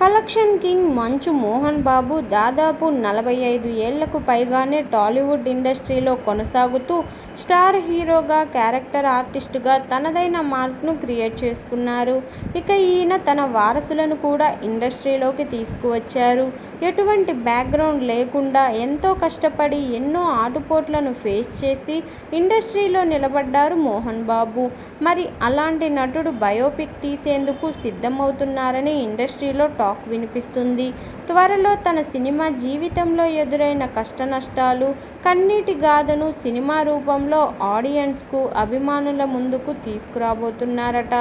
Collection king Manchu Mohan బాబు దాదాపు నలభై ఐదు ఏళ్ళకు పైగానే టాలీవుడ్ ఇండస్ట్రీలో కొనసాగుతూ స్టార్ హీరోగా క్యారెక్టర్ ఆర్టిస్టుగా తనదైన మార్క్ను క్రియేట్ చేసుకున్నారు. ఇక ఈయన తన వారసులను కూడా ఇండస్ట్రీలోకి తీసుకువచ్చారు. ఎటువంటి బ్యాక్గ్రౌండ్ లేకుండా ఎంతో కష్టపడి ఎన్నో ఆటుపోట్లను ఫేస్ చేసి ఇండస్ట్రీలో నిలబడ్డారు మోహన్ బాబు. మరి అలాంటి నటుడు బయోపిక్ తీసేందుకు సిద్ధమవుతున్నారని ఇండస్ట్రీలో టాక్ వినిపిస్తుంది. త్వరలో తన సినిమా జీవితంలో ఎదురైన కష్టనష్టాలు కన్నీటి గాథను సినిమా రూపంలో ఆడియన్స్కు అభిమానుల ముందుకు తీసుకురాబోతున్నారట.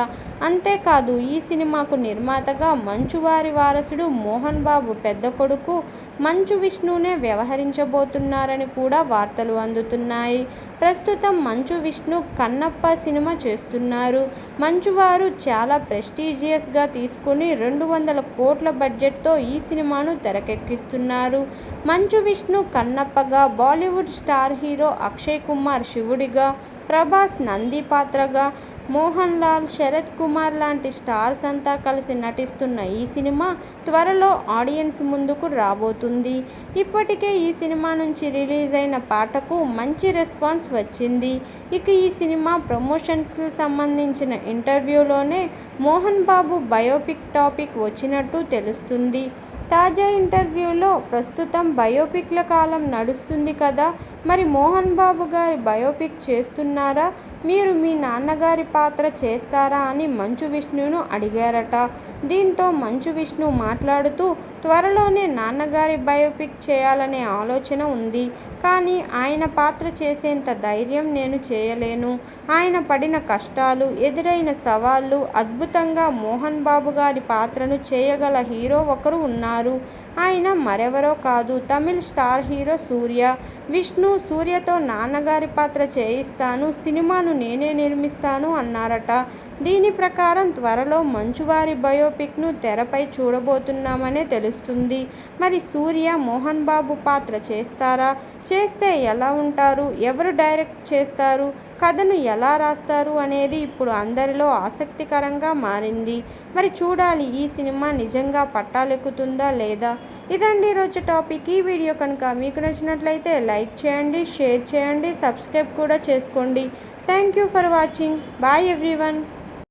అంతేకాదు ఈ సినిమాకు నిర్మాతగా మంచువారి వారసుడు మోహన్ బాబు పెద్ద కొడుకు మంచు విష్ణునే వ్యవహరించబోతున్నారని కూడా వార్తలు అందుతున్నాయి. ప్రస్తుతం మంచు విష్ణు కన్నప్ప సినిమా చేస్తున్నారు. మంచువారు చాలా ప్రెస్టీజియస్గా తీసుకుని రెండు వందల కోట్ల బడ్జెట్తో ఈ సినిమాను తెరకెక్కిస్తున్నారు. Manchu Vishnu కన్నప్పగా Bollywood star hero Akshay Kumar శివుడిగా Prabhas Nandi పాత్రగా మోహన్ లాల్ శరత్ కుమార్ లాంటి స్టార్స్ అంతా కలిసి నటిస్తున్న ఈ సినిమా త్వరలో ఆడియన్స్ ముందుకు రాబోతుంది. ఇప్పటికే ఈ సినిమా నుంచి రిలీజ్ అయిన పాటకు మంచి రెస్పాన్స్ వచ్చింది. ఇక ఈ సినిమా ప్రమోషన్కు సంబంధించిన ఇంటర్వ్యూలోనే మోహన్ బాబు బయోపిక్ టాపిక్ వచ్చినట్టు తెలుస్తుంది. తాజా ఇంటర్వ్యూలో ప్రస్తుతం బయోపిక్ల కాలం నడుస్తుంది కదా మరి మోహన్ బాబు గారి బయోపిక్ చేస్తున్నారా? మీరు మీ నాన్నగారి పాత్ర చేస్తారా అని మంచు విష్ణును అడిగారట. దీంతో మంచు విష్ణు మాట్లాడుతూ త్వరలోనే నాన్నగారి బయోపిక్ చేయాలనే ఆలోచన ఉంది కానీ ఆయన పాత్ర చేసేంత ధైర్యం నేను చేయలేను. ఆయన పడిన కష్టాలు ఎదురైన సవాళ్ళు అద్భుతంగా మోహన్ బాబు గారి పాత్రను చేయగల హీరో ఒకరు ఉన్నారు. ఆయన మరెవరో కాదు. Tamil star hero Suriya. Vishnu సూర్యతో నాన్నగారి పాత్ర చేయిస్తాను. సినిమాను నేనే నిర్మిస్తాను అన్నారట. దీని ప్రకారం త్వరలో మంచువారి బయోపిక్ను తెరపై చూడబోతున్నామనే తెలుస్తుంది. మరి సూర్య మోహన్ బాబు పాత్ర చేస్తారా? చేస్తే ఎలా ఉంటారు? ఎవరు డైరెక్ట్ చేస్తారు? కథను ఎలా రాస్తారు అనేది ఇప్పుడు అందరిలో ఆసక్తికరంగా మారింది. మరి చూడాలి ఈ సినిమా నిజంగా పట్టాలెక్కుతుందా లేదా? ఇదండి ఈరోజు టాపిక్. ఈ వీడియో కనుక మీకు నచ్చినట్లయితే లైక్ చేయండి షేర్ చేయండి సబ్స్క్రైబ్ కూడా చేసుకోండి. Thank you for watching. Bye everyone.